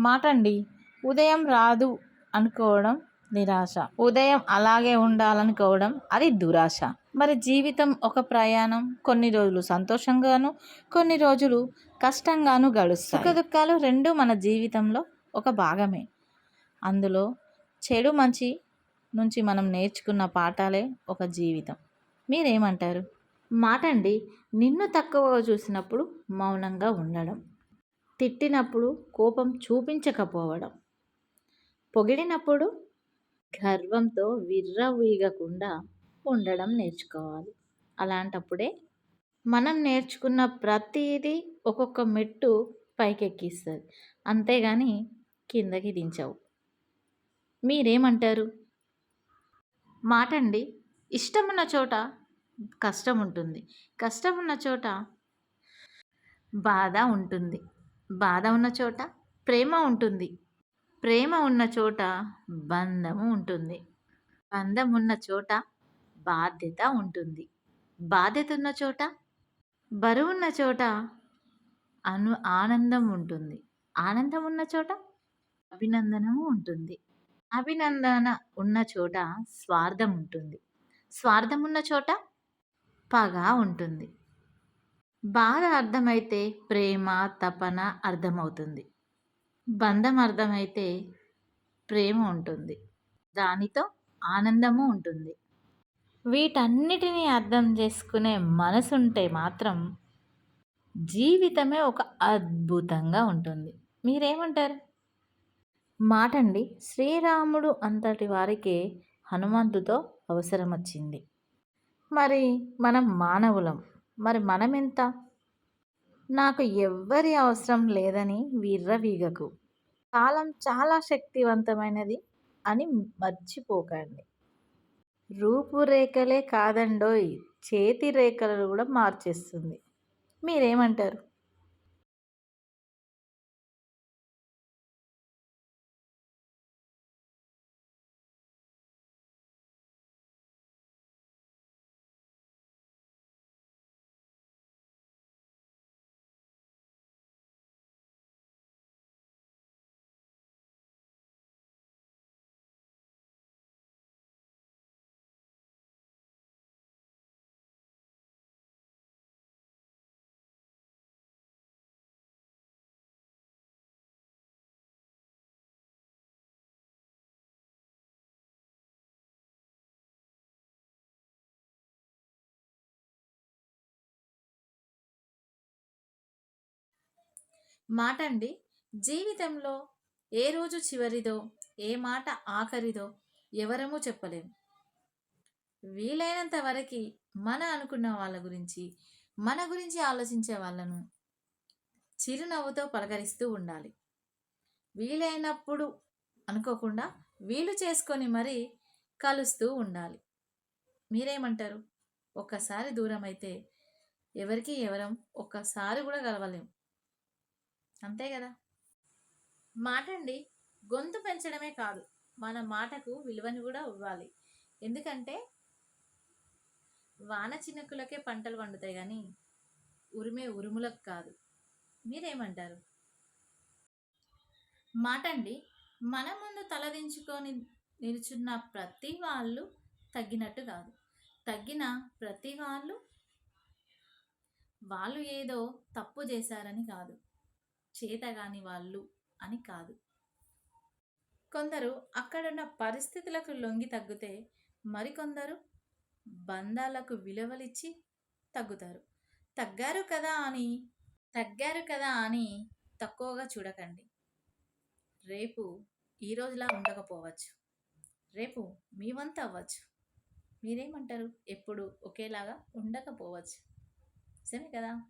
మాటండి. ఉదయం రాదు అనుకోవడం నిరాశ. ఉదయం అలాగే ఉండాలనుకోవడం అది దురాశ. మరి జీవితం ఒక ప్రయాణం. కొన్ని రోజులు సంతోషంగాను కొన్ని రోజులు కష్టంగాను గడుస్తాయి. సుఖ దుఃఖాలు రెండు మన జీవితంలో ఒక భాగమే. అందులో చెడు మంచి నుంచి మనం నేర్చుకున్న పాఠాలే ఒక జీవితం. మీరేమంటారు? మాటండి. నిన్ను తక్కువగా చూసినప్పుడు మౌనంగా ఉండడం. తిట్టినప్పుడు కోపం చూపించకపోవడం. పొగిడినప్పుడు గర్వంతో విర్రవీగకుండా ఉండడం నేర్చుకోవాలి. అలాంటప్పుడే మనం నేర్చుకున్న ప్రతిదీ ఒక్కొక్క మెట్టు పైకెక్కిస్తుంది. అంతేగాని కిందకి దించవు. మీరేమంటారు? మాటండి. ఇష్టం ఉన్న చోట కష్టం ఉంటుంది కష్టం ఉన్న చోట బాధ ఉంటుంది. బాధ ఉన్న చోట ప్రేమ ఉంటుంది. ప్రేమ ఉన్న చోట బంధము ఉంటుంది. బంధం ఉన్న చోట బాధ్యత ఉంటుంది. బాధ్యత ఉన్న చోట బరువున్న చోట అను ఆనందం ఉంటుంది. ఆనందం ఉన్న చోట అభినందనము ఉంటుంది. అభినందన ఉన్న చోట స్వార్థం ఉంటుంది. స్వార్థం ఉన్న చోట పగ ఉంటుంది. బాధ అర్థమైతే ప్రేమ తపన అర్థమవుతుంది. బంధం అర్థమైతే ప్రేమ ఉంటుంది. దానితో ఆనందము ఉంటుంది. వీటన్నిటినీ అర్థం చేసుకునే మనసు ఉంటే మాత్రం జీవితమే ఒక అద్భుతంగా ఉంటుంది. మీరేమంటారు? మాటండి. శ్రీరాముడు అంతటి వారికి హనుమంతుతో అవసరం వచ్చింది మరి మనం మానవులం. మరి మనం ఎంత నాకు ఎవ్వరి అవసరం లేదని విర్రవీగకు. కాలం చాలా శక్తివంతమైనది అని మర్చిపోకండి. రూపురేఖలే కాదండోయ్ చేతి రేఖలను కూడా మార్చేస్తుంది. మీరేమంటారు? మాట అండి జీవితంలో ఏ రోజు చివరిదో ఏ మాట ఆఖరిదో ఎవరమూ చెప్పలేము వీలైనంత వరకు మన అనుకున్న వాళ్ళ గురించి మన గురించి ఆలోచించే వాళ్ళను చిరునవ్వుతో పలకరిస్తూ ఉండాలి. వీలైనప్పుడు అనుకోకుండా వీలు చేసుకొని మరీ కలుస్తూ ఉండాలి. మీరేమంటారు? ఒక్కసారి దూరం అయితే ఎవరికి ఎవరం ఒక్కసారి కూడా కలవలేము అంతే కదా? మాటండి గొంతు పెంచడమే కాదు మన మాటకు విలువని కూడా ఇవ్వాలి. ఎందుకంటే వాన చినుకులకే పంటలు పండుతాయి కానీ ఉరిమే ఉరుములకు కాదు. మీరేమంటారు? మాట అండి మన ముందు తలదించుకొని నిలుచున్న ప్రతి వాళ్ళు తగ్గినట్టు కాదు. తగ్గిన ప్రతి వాళ్ళు వాళ్ళు ఏదో తప్పు చేశారని కాదు. చేతగాని వాళ్ళు అని కాదు. కొందరు అక్కడున్న పరిస్థితులకు లొంగి తగ్గితే మరికొందరు బంధాలకు విలువలిచ్చి తగ్గుతారు. తగ్గారు కదా అని తగ్గారు కదా అని తక్కువగా చూడకండి. రేపు ఈ రోజులా ఉండకపోవచ్చు. రేపు మీ వంత అవ్వచ్చు. మీరేమంటారు? ఎప్పుడు ఒకేలాగా ఉండకపోవచ్చు. సరే కదా?